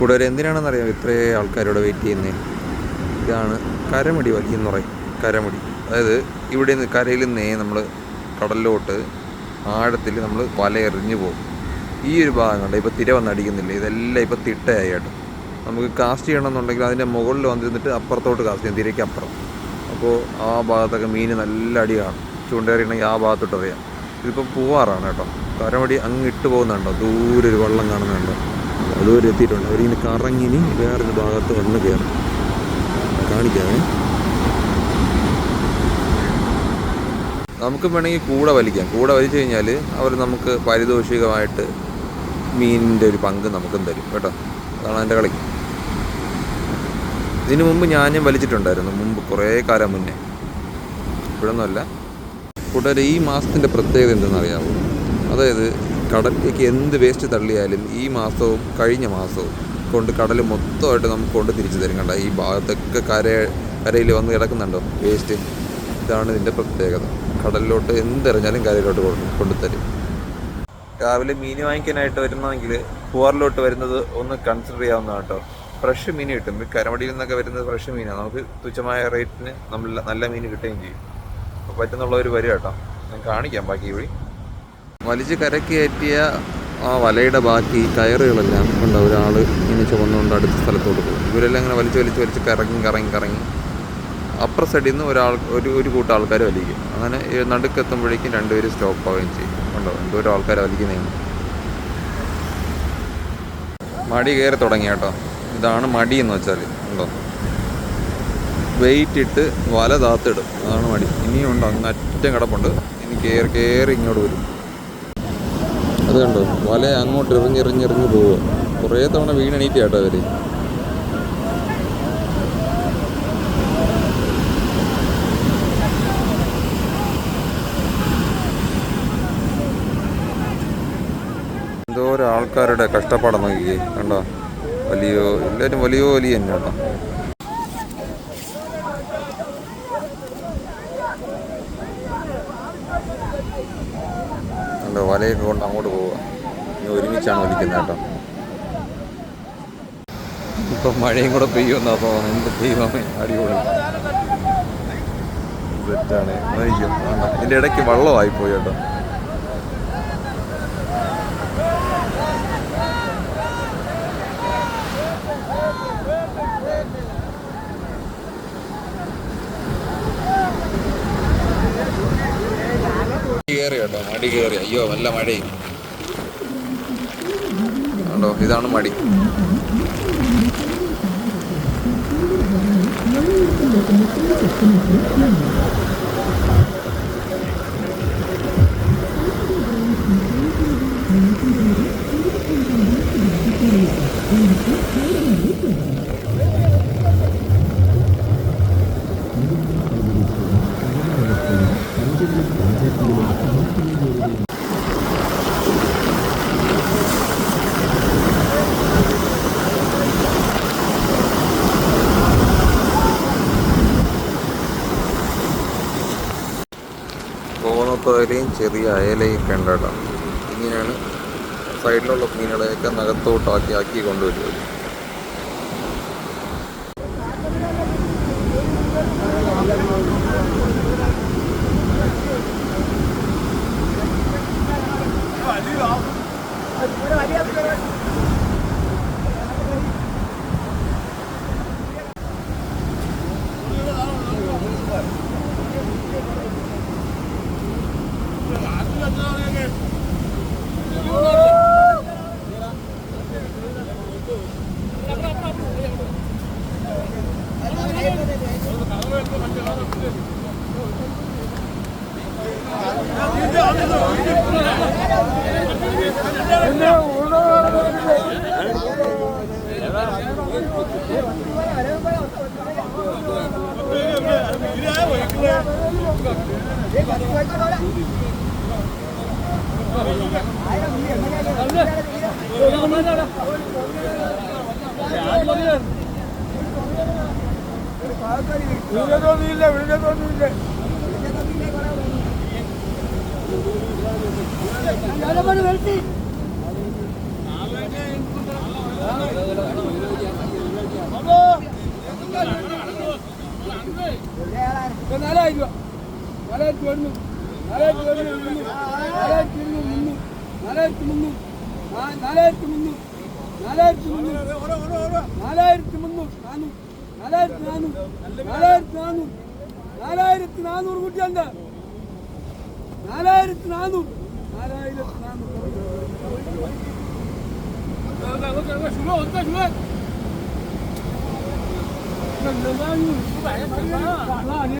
കൂടുതൽ എന്തിനാണെന്നറിയാം ഇത്രേ ആൾക്കാരോട് വെയിറ്റ് ചെയ്യുന്നത് ഇതാണ് കരമടി വലി എന്ന് പറയും. കരമടി. അതായത് ഇവിടെ നിന്ന് കരയിൽ നിന്നേ നമ്മൾ കടലിലോട്ട് ആഴത്തിൽ നമ്മൾ വല എറിഞ്ഞു പോകും. ഈ ഒരു ഭാഗം കണ്ട? ഇപ്പോൾ തിര വന്നടിക്കുന്നില്ല ഇതെല്ലാം ഇപ്പോൾ തിട്ടയായി കേട്ടോ. നമുക്ക് കാസ്റ്റ് ചെയ്യണമെന്നുണ്ടെങ്കിൽ അതിന്റെ മുകളിൽ വന്നിരുന്നിട്ട് അപ്പുറത്തോട്ട് കാസ്റ്റ് ചെയ്യും തിരയ്ക്ക് അപ്പുറം. അപ്പോൾ ആ ഭാഗത്തൊക്കെ മീൻ നല്ല അടി കാണും ചൂണ്ടേറിയണമെങ്കിൽ ആ ഭാഗത്തോട്ട് അറിയാം ഇതിപ്പോൾ പൂവാറാണ് കേട്ടോ. കരമടി അങ്ങ് ഇട്ട് പോകുന്നുണ്ടോ? ദൂരെ ഒരു വെള്ളം കാണുന്നുണ്ടോ? അതുവരെ എത്തിയിട്ടുണ്ട്. അവരിങ്ങനെ കറങ്ങിനി വേറൊരു ഭാഗത്ത് വന്ന് കയറും. കാണിക്കാമേ നമുക്ക് വേണമെങ്കിൽ കൂടെ വലിക്കാം. കൂടെ വലിച്ചു കഴിഞ്ഞാൽ അവർ നമുക്ക് പാരിതോഷികമായിട്ട് മീനിന്റെ ഒരു പങ്ക് നമുക്കും തരും. കേട്ടോ? അതാണ് അതിന്റെ കളി. ഇതിനു മുമ്പ് ഞാനും വലിച്ചിട്ടുണ്ടായിരുന്നു. മുമ്പ് കുറേ കാലം മുന്നേ. ഇപ്പോഴൊന്നുമല്ല കൂട്ടുകാർ ഈ മാസത്തിന്റെ പ്രത്യേകത എന്തെന്നറിയാമോ അതായത് കടലിലേക്ക് എന്ത് വേസ്റ്റ് തള്ളിയാലും ഈ മാസവും കഴിഞ്ഞ മാസവും കൊണ്ട് കടൽ മൊത്തമായിട്ട് നമുക്ക് കൊണ്ട് തിരിച്ചു തരും. കണ്ട? ഈ ഭാഗത്തൊക്കെ കര കരയിൽ വന്ന് കിടക്കുന്നുണ്ടോ? വേസ്റ്റ്. ഇതാണ് ഇതിന്റെ പ്രത്യേകത. കടലിലോട്ട് എന്തെറിഞ്ഞാലും കരയിലോട്ട് കൊണ്ട് കൊണ്ടുതരും. രാവിലെ മീൻ വാങ്ങിക്കാനായിട്ട് വരുന്നതെങ്കിൽ പൂവാറിലോട്ട് വരുന്നത് ഒന്ന് കൺസിഡർ ചെയ്യാവുന്നതാണ് കേട്ടോ. ഫ്രഷ് മീൻ കിട്ടും. കരമടിയിൽ നിന്നൊക്കെ വരുന്നത് ഫ്രഷ് മീനാണ്. നമുക്ക് തുച്ഛമായ റേറ്റിന് നമ്മൾ നല്ല മീൻ കിട്ടുകയും ചെയ്യും. അപ്പോൾ പറ്റുന്നുള്ളവർ വരും കേട്ടോ. ഞാൻ കാണിക്കാം ബാക്കി വഴി. വലിച്ച് കരക്ക് കയറ്റിയ ആ വലയുടെ ബാക്കി കയറുകളെല്ലാം കൊണ്ട് ഒരാൾ ഇങ്ങനെ ചുവന്നുകൊണ്ട് അടുത്ത സ്ഥലത്തോട്ട് പോകും. ഇവരെല്ലാം ഇങ്ങനെ വലിച്ച് വലിച്ച് വലിച്ച് കറങ്ങി കറങ്ങി കറങ്ങി. അപ്പുറ സൈഡിൽ നിന്ന് ഒരാൾ ഒരു ഒരു കൂട്ടം ആൾക്കാർ വലിക്കും. അങ്ങനെ നടുക്കെത്തുമ്പോഴേക്കും രണ്ടുപേരും സ്റ്റോപ്പ് ആവുകയും ചെയ്യും. കണ്ടോ? എന്തോരം ആൾക്കാർ വലിക്കുന്നതെന്ന് മടി കയറി തുടങ്ങി കേട്ടോ. ഇതാണ് മടി എന്ന് വെച്ചാൽ ഉണ്ടോ? വെയിറ്റ് ഇട്ട് വല താത്തിടും. അതാണ് മടി. ഇനിയും ഉണ്ട് അങ്ങ് അറ്റം കിടപ്പുണ്ട്. ഇനി കയറി കയറി ഇങ്ങോട്ട് വരും. അത് കണ്ടോ? വല അങ്ങോട്ട് എറിഞ്ഞെറിഞ്ഞെറിഞ്ഞ് പോവുക കുറേ തവണ വീണെണീറ്റ് കേട്ടോ അവർ എന്തോരം ആൾക്കാരുടെ കഷ്ടപ്പാടം നോക്കിക്കേ. കണ്ടോ? വലിയോ എല്ലാവരും വലിയോ വലിയ തന്നെ കേട്ടോ കണ്ടോ വലയൊക്കെ കൊണ്ട് അങ്ങോട്ട് പോവുക. ഇനി ഒരുമിച്ചാണ് വലിക്കുന്നത് കേട്ടോ. ഇപ്പം മഴയും കൂടെ പെയ്യുമെന്നാ തോന്നുന്നു എന്ത് ദൈവമേ അടിപൊളി. സെറ്റാണ്. ഇതിന്റെ ഇടയ്ക്ക് വെള്ളമായി പോയി കേട്ടോ കയറി കേട്ടോ മടി കയറി അയ്യോ നല്ല മഴയും കണ്ടോ? ഇതാണ് മടി. കോന്നത്തോലയും ചെറിയ അയലയും കണ്ടോ ഇങ്ങനെയാണ് സൈഡിലുള്ള മീനുകളെയൊക്കെ നകത്തോട്ടാക്കി ആക്കി കൊണ്ടുവരുന്നത്. വിളിച്ചതൊന്നുമില്ല വിളിച്ചതൊന്നുമില്ല നാലായിരം രൂപ നാലായിരത്തി ഒന്ന് നാലായിരത്തി ഒന്ന് നാലായിരത്തി ഒന്ന് നാലായിരത്തി നാനൂറ് കുട്ടിയുണ്ട് നാലായിരത്തി നാനൂറ് നാലായിരത്തി നാനൂറ്